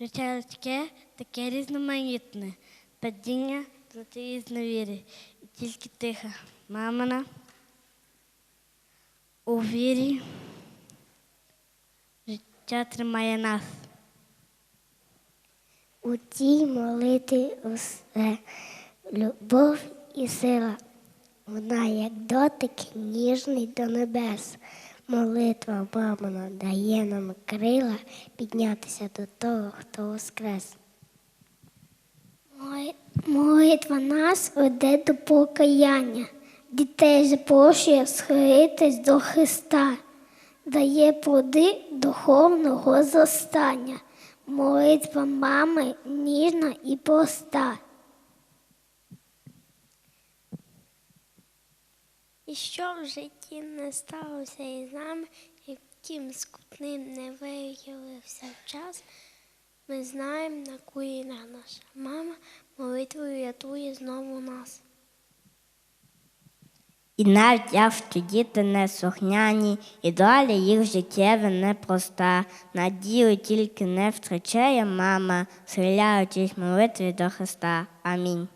Життя таке різноманітне, падіння проти різновіри. І тільки тиха мамина у вірі життя тримає нас. У тій молитві усе любов і сила. Вона, як дотик ніжний до небес. Молитва мамина дає нам крила піднятися до того, хто воскрес. Молитва нас веде до покаяння, дітей запрошує схилитись до Христа, дає плоди духовного зростання. Молитва мами ніжна і проста. І що в житті не сталося із нами, яким скутним не виявився час, ми знаємо, на кої наша мама молитвою рятує знову нас. І навіть якщо діти не слухняні, і доля їх життєва непроста, надію тільки не втрачає мама, схиляючись молитві до Христа. Амінь.